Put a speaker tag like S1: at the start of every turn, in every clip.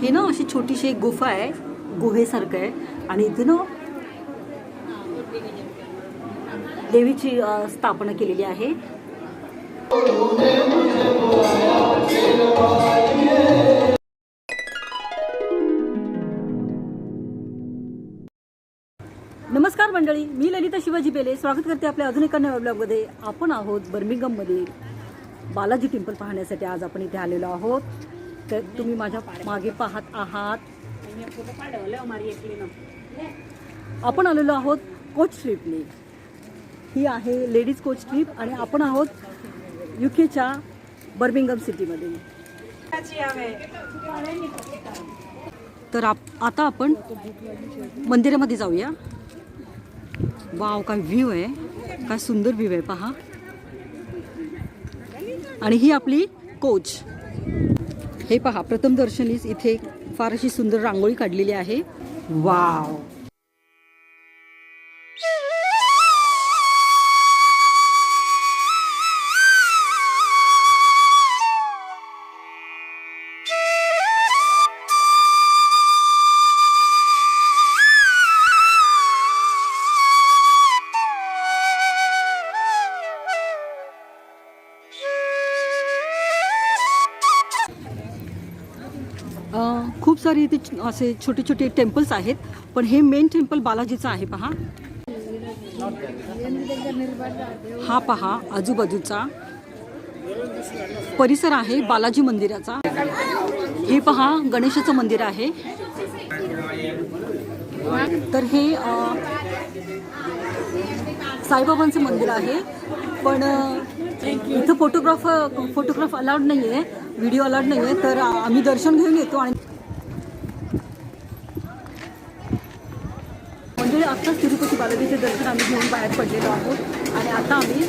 S1: हे ना अशी छोटीशी एक गुफा आहे गुहेसारखं आहे. आणि इथे ना देवीची स्थापना केलेली आहे. नमस्कार मंडळी मी ललिता शिवाजी बेले. स्वागत करते आपल्या अजून एका नव्या ब्लॉगमध्ये. आपण आहोत बर्मिंगममध्ये बालाजी टेम्पल पाहण्यासाठी. आज आपण इथे आलेलो आहोत. तर तुम्ही माझ्या मागे पाहत आहात. आपण आलेलो आहोत कोच ट्रिपने ही आहे लेडीज कोच ट्रिप आणि आपण आहोत यू केच्या बर्मिंगम सिटीमध्ये. तर आप आता आपण मंदिरामध्ये जाऊया. वाव काय व्ह्यू आहे. काय सुंदर व्ह्यू आहे पहा. आणि ही आपली कोच. हे पहा प्रथम दर्शनीच इथे फार अशी सुंदर रांगोळी काढलेली आहे. वाव. खूप सारे इथे असे छोटे छोटे टेम्पल्स आहेत पण हे मेन टेम्पल बालाजीचं आहे पहा. हा पहा आजूबाजूचा परिसर आहे बालाजी मंदिराचा. हे पहा गणेशाचं मंदिर आहे. तर हे साईबाबांचं मंदिर आहे. पण इथं फोटोग्राफ फोटोग्राफ अलाउड नाही आहे व्हिडिओ अलर्ट नाही आहे तर आम्ही दर्शन घेऊन येतो आणि म्हणजे आत्ताच तिरुपती बालाजीचे दर्शन आम्ही घेऊन बाहेर पडलेलो आहोत आणि आता आम्ही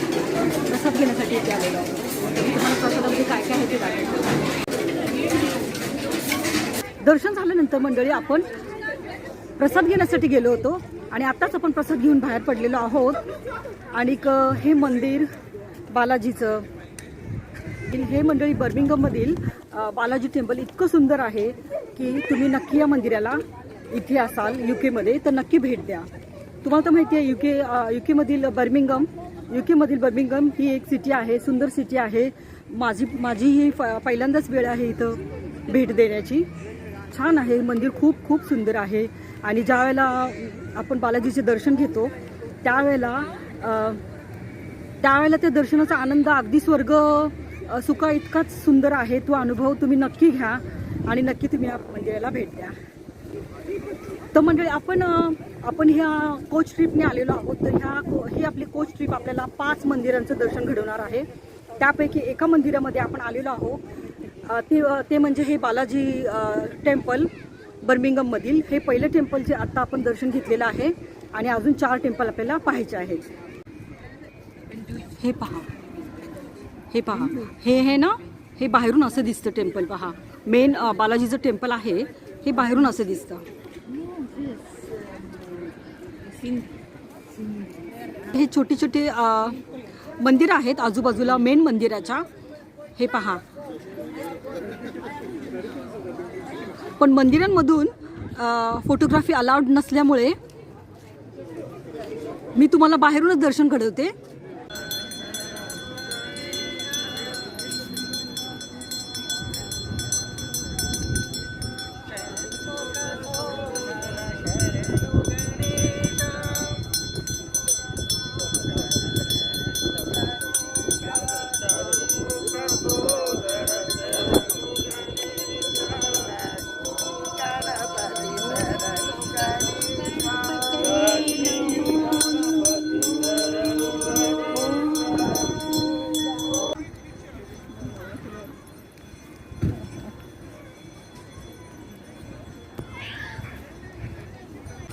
S1: प्रसाद घेण्यासाठी इथे आलेलो आहोत. मी तुम्हाला प्रसादामध्ये काय काय आहे ते दाखवतो. दर्शन झाल्यानंतर मंडळी आपण प्रसाद घेण्यासाठी गेलो होतो आणि आत्ताच आपण प्रसाद घेऊन बाहेर पडलेलो आहोत. आणि हे मंदिर बालाजीचं हे मंडळी बर्मिंगममधील बालाजी टेम्पल इतकं सुंदर आहे की तुम्ही नक्की या मंदिराला इथे असाल यू केमध्ये तर नक्की भेट द्या. तुम्हाला तर माहिती आहे यू के यू केमधील बर्मिंगम यू केमधील बर्मिंगम ही एक सिटी आहे सुंदर सिटी आहे. माझी माझी ही फ- पहिल्यांदाच वेळ आहे इथं भेट देण्याची. छान आहे मंदिर खूप खूप सुंदर आहे. आणि ज्या वेळेला आपण बालाजीचे दर्शन घेतो त्यावेळेला त्यावेळेला त्या दर्शनाचा आनंद अगदी स्वर्ग सुका इतकाच सुंदर आहे तो अनुभव तुम्ही नक्की घ्या आणि नक्की तुम्ही या मंदिराला भेट द्या. तर मंडळी आपण आपण ह्या कोच ट्रिपने आलेलो आहोत. तर ह्या को- ही आपली कोच ट्रिप आपल्याला पाच मंदिरांचं दर्शन घडवणार आहे. त्यापैकी एका मंदिरामध्ये आपण आलेलो आहोत. ते ते म्हणजे हे बालाजी टेम्पल बर्मिंगममधील. हे पहिलं टेम्पल जे आत्ता आपण दर्शन घेतलेलं आहे आणि अजून चार टेम्पल आपल्याला पाहायचे आहेत. हे पहा. हे पहा हे हे ना हे बाहेरून असं दिसतं टेम्पल पहा. मेन बालाजीचं टेम्पल आहे हे बाहेरून असं दिसतं. हे छोटे छोटे मंदिर आहेत आजूबाजूला मेन मंदिराच्या. हे पहा. पण मंदिरांमधून फोटोग्राफी अलाउड नसल्यामुळे मी तुम्हाला बाहेरूनच दर्शन घडवते.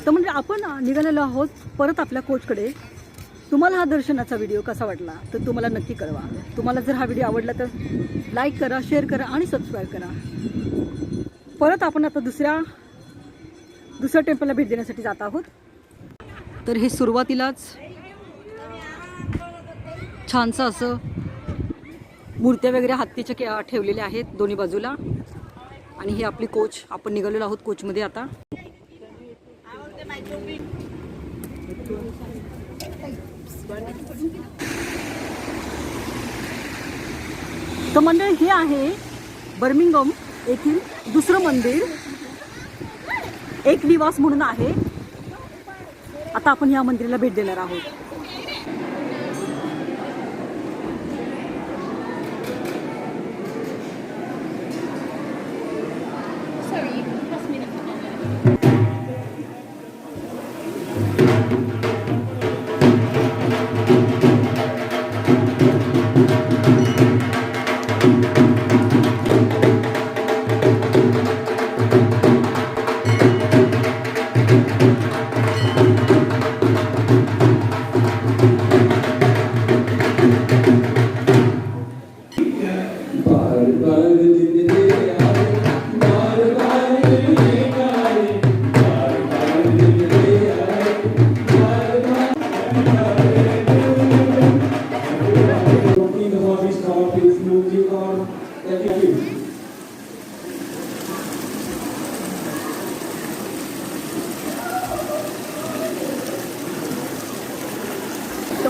S1: तर म्हणजे आपण निघालेलो आहोत परत आपल्या कोचकडे. तुम्हाला हा दर्शनाचा व्हिडिओ कसा वाटला तर तुम्हाला नक्की कळवा. तुम्हाला जर हा व्हिडिओ आवडला तर लाईक करा शेअर करा आणि सबस्क्राईब करा. परत आपण आता दुसऱ्या दुसऱ्या टेम्पलला भेट देण्यासाठी जात आहोत. तर हे सुरुवातीलाच छानसं असं मूर्त्या वगैरे हत्तीच्या के- ठेवलेल्या आहेत दोन्ही बाजूला. आणि ही आपली कोच आपण निघालेलो आहोत कोचमध्ये आता. तर मंडळ हे आहे बर्मिंगम येथील दुसरं मंदिर. एक निवास म्हणून आहे. आता आपण या मंदिराला भेट देणार आहोत.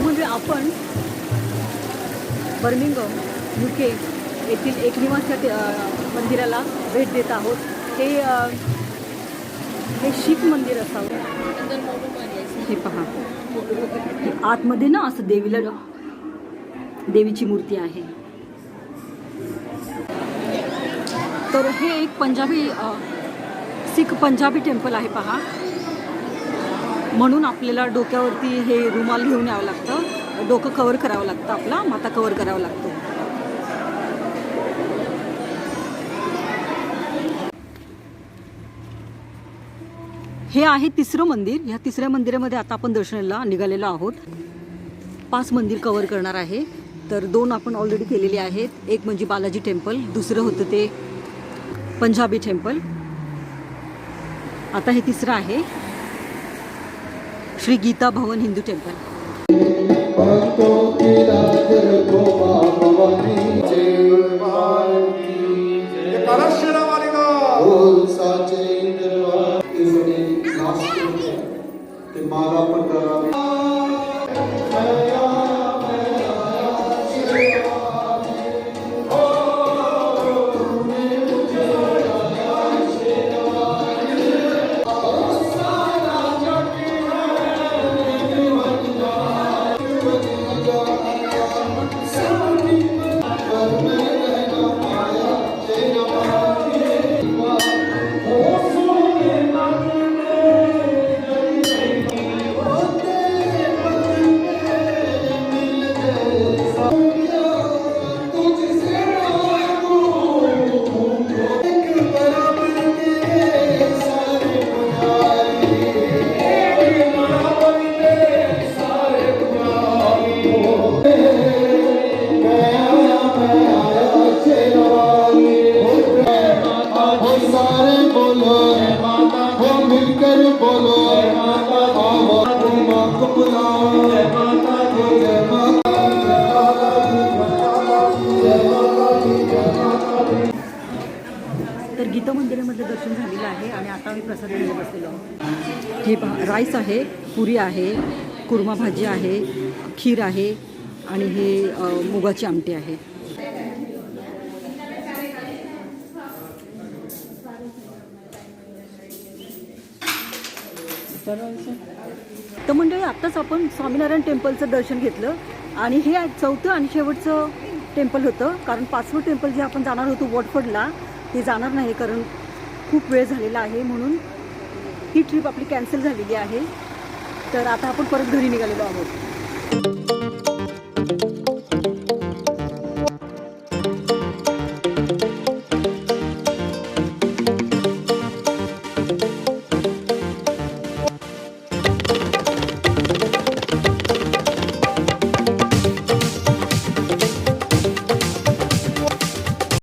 S1: म्हणजे आपण बर्मिंगम यू के येथील एक मंदिराला भेट देत आहोत. हे हे शीख मंदिर असावं. हे पहा. आतमध्ये ना असं देवीला देवीची मूर्ती आहे. तर हे एक पंजाबी सिख पंजाबी टेम्पल आहे पहा. म्हणून आपल्याला डोक्यावरती हे रुमाल घेऊन यावं लागतं. डोकं कवर करावं लागतं आपला माता कवर करावं लागतो. हे आहे तिसरं मंदिर. ह्या तिसऱ्या मंदिरामध्ये आता आपण दर्शनाला निघालेलो आहोत. पाच मंदिर कवर करणार आहे. तर दोन आपण ऑलरेडी केलेले आहेत. एक म्हणजे बालाजी टेम्पल दुसरं होतं ते पंजाबी टेम्पल आता हे तिसरं आहे. श्री गीता भवन हिंदू टेम्पल
S2: भक्तों की सारे बोलो हो मिलकर बोलो माँ को बुलाओ
S1: तर गीता मंदिरामध्ये दर्शन झालेलं आहे आणि आता आम्ही प्रसाद घ्यायला बसलेलो आहोत. हे राईस आहे पुरी आहे कुर्मा भाजी आहे खीर आहे आणि हे मुगाची आमटी आहे. तर मंडळी आत्ताच आपण स्वामीनारायण टेम्पलचं दर्शन घेतलं आणि हे चौथं आणि शेवटचं टेम्पल होतं कारण पाचवं टेम्पल जे आपण जाणार होतो वॉटफर्डला ते जाणार नाही कारण खूप वेळ झालेला आहे म्हणून ही ट्रिप आपली कॅन्सल झालेली आहे. तर आता आपण परत घरी निघालेलो आहोत.